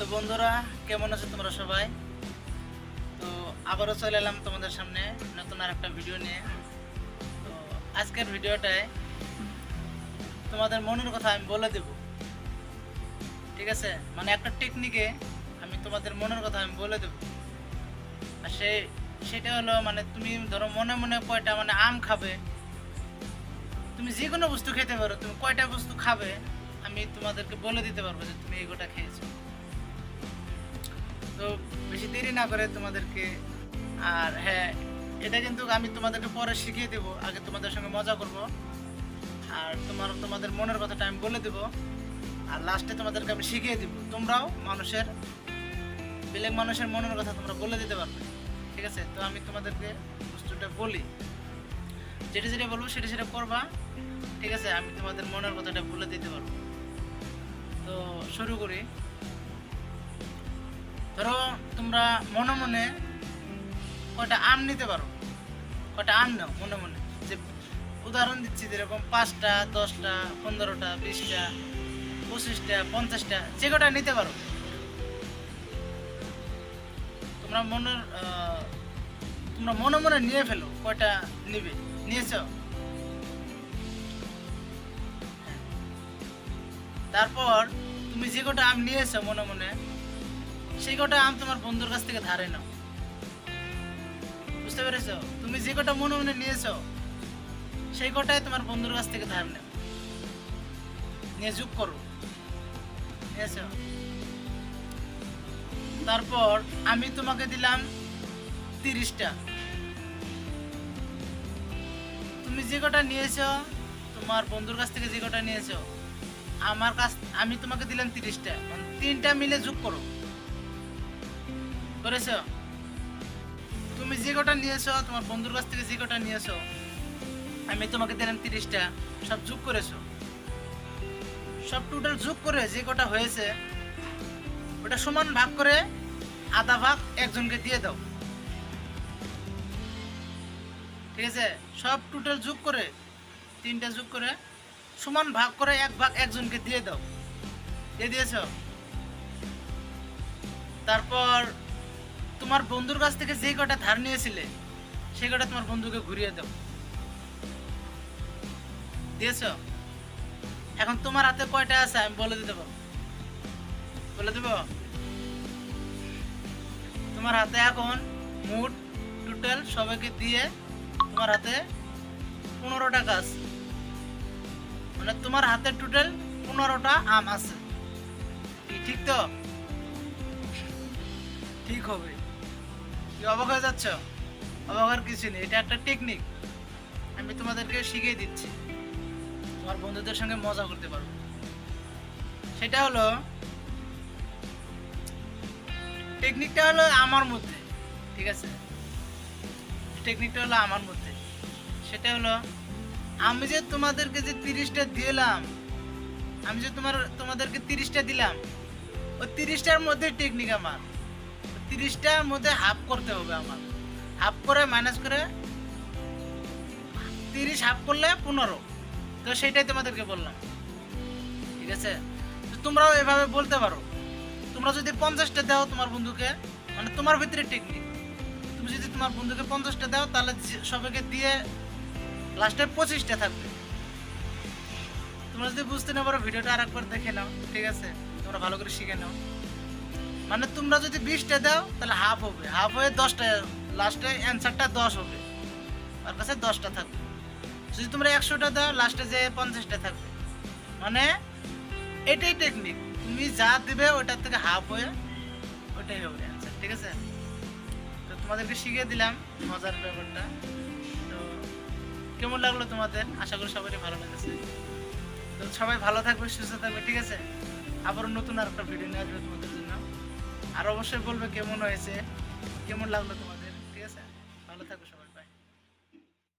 তো বন্ধুরা, কেমন আছো তোমরা সবাই? তো আবারও চলে এলাম তোমাদের সামনে নতুন আর একটা ভিডিও নিয়ে। তো আজকের ভিডিওটায় তোমাদের মনের কথা আমি বলে দেব। ঠিক আছে? মানে একটা টেকনিকে আমি তোমাদের মনের কথা আমি বলে দেব। আর সে, সেটা হলো মানে তুমি ধরো মনে মনে কয়টা মানে আম খাবে। তুমি যে কোনো বস্তু খেতে পারো, তুমি কয়টা বস্তু খাবে, আমি তোমাদেরকে বলে দিতে পারব যে তুমি এগোটা খেয়েছো। তো বেশি দেরি না করে তোমাদেরকে, আর হ্যাঁ এটা কিন্তু আমি তোমাদেরকে পরে শিখিয়ে দেবো, আগে তোমাদের সঙ্গে মজা করব। আর তোমার, তোমাদের মনের কথাটা আমি বলে দেবো, আর লাস্টে তোমাদেরকে আমি শিখিয়ে দিব। তোমরাও মানুষের, বেলেগ মানুষের মনের কথা তোমরা বলে দিতে পারবে। ঠিক আছে? তো আমি তোমাদেরকে বস্তুটা বলি। যেটা যেটা বলব সেটা সেটা করবা। ঠিক আছে? আমি তোমাদের মনের কথাটা বলে দিতে পারব। তো শুরু করি। তোমরা মনে মনে কয়টা আম নিতে পারো? কয়টা আম নাও মনে মনে? যে উদাহরণ দিচ্ছি যেরকম পাঁচটা, দশটা, পনেরোটা, বিশটা, পঁচিশটা, পঞ্চাশটা, যে কটা নিতে পারো? তোমরা মনের তোমরা মনে মনে নিয়ে ফেলো কয়টা নিবে। নিয়েছো? হ্যাঁ। তারপর তুমি যে কটা আম নিয়েছো মনে মনে সেই কটা আম তোমার বন্ধুর কাছ থেকে ধারে নাও বুঝতে পেরেছ? তুমি যে কটা মনে মনে নিয়েছো, সেই কটাই তোমার বন্ধুর কাছ থেকে ধার নাও। নিয়ে যোগ করো। নিয়েছো তারপর আমি তোমাকে দিলাম তিরিশটা। তুমি যে কটা নিয়েছো, তোমার বন্ধুর কাছ থেকে যে কটা নিয়েছো, আমার কাছ, আমি তোমাকে দিলাম তিরিশটা। তিনটা মিলে যোগ করো। করেছ তুমি যে কটা নিয়েছো, তোমার বন্ধুর কাছ থেকে যে কটা নিয়েছো, আমি তোমাকে দিলাম তিরিশটা, সব যোগ করেছ। সব টোটাল যোগ করে যে কটা হয়েছে, ওটা সমান ভাগ করে আধা ভাগ একজনকে দিয়ে দাও। ঠিক আছে? সব টোটাল যোগ করে, তিনটা যোগ করে সমান ভাগ করে এক ভাগ একজনকে দিয়ে দাও। দিয়ে দিয়েছ? তারপর তোমার বন্ধুর কাছ থেকে যে কটা ধার নিয়েছিলে, সেই কটা তোমার বন্ধুকে ঘুরিয়ে দাও। দিয়েছ? এখন তোমার হাতে কয়টা আছে আমি বলে দিতে পারব। বলে দেব? তোমার হাতে এখন মোট টোটাল সবাইকে দিয়ে তোমার হাতে পনেরো টাকা আছে মানে তোমার হাতে টোটাল পনেরোটা আম আছে। ঠিক তো? ঠিক হবে। কি অবাক হয়ে যাচ্ছ? অবাক হওয়ার কিছু নেই, এটা একটা টেকনিক আমি তোমাদেরকে শিখিয়ে দিচ্ছি। তোমার বন্ধুদের সঙ্গে মজা করতে পারো। সেটা হলো টেকনিকটা হলো আমার মধ্যে, ঠিক আছে? টেকনিকটা হলো আমার মধ্যে। সেটা হলো, আমি যে তোমাদেরকে যে তিরিশটা দিলাম, আমি যে তোমার, তোমাদেরকে তিরিশটা দিলাম, ওই তিরিশটার মধ্যে টেকনিক আমার। তিরিশটার মধ্যে হাফ করতে হবে আমার। হাফ করে মাইনাস করে তিরিশ হাফ করলে পনেরো। তো সেটাই তোমাদেরকে বললাম। ঠিক আছে? তোমরাও এভাবে বলতে পারো। তোমরা যদি পঞ্চাশটা দাও তোমার বন্ধুকে মানে তোমার ভিতরে টেকনিক তুমি যদি তোমার বন্ধুকে পঞ্চাশটা দাও, তাহলে সবাইকে দিয়ে লাস্টে পঁচিশটা থাকবে। তোমরা যদি বুঝতে না পারো, ভিডিওটা আর একবার দেখে নাও, ঠিক আছে? তোমরা ভালো করে শিখে নাও। মানে তোমরা যদি বিশটা দাও, তাহলে হাফ হবে। হাফ হয়ে দশটা লাস্টে অ্যান্সারটা দশ হবে। তার কাছে দশটা থাকবে। যদি তোমরা একশোটা দাও লাস্টে যে পঞ্চাশটা থাকবে। মানে এটাই টেকনিক তুমি যা দিবে, ওটার থেকে হাফ হয়ে ওটাই হবে অ্যান্সার ঠিক আছে? তো তোমাদেরকে শিখিয়ে দিলাম মজার ব্যাপারটা। তো কেমন লাগল তোমাদের? আশা করি সবারই ভালো লেগেছে। তো সবাই ভালো থাকবে, সুস্থ থাকবে, ঠিক আছে? আবার নতুন আর একটা ভিডিও নিয়ে আসবে তোমাদের জন্য। আর অবশ্যই বলবে কেমন হয়েছে কেমন লাগল তোমাদের? ঠিক আছে? ভালো থাকো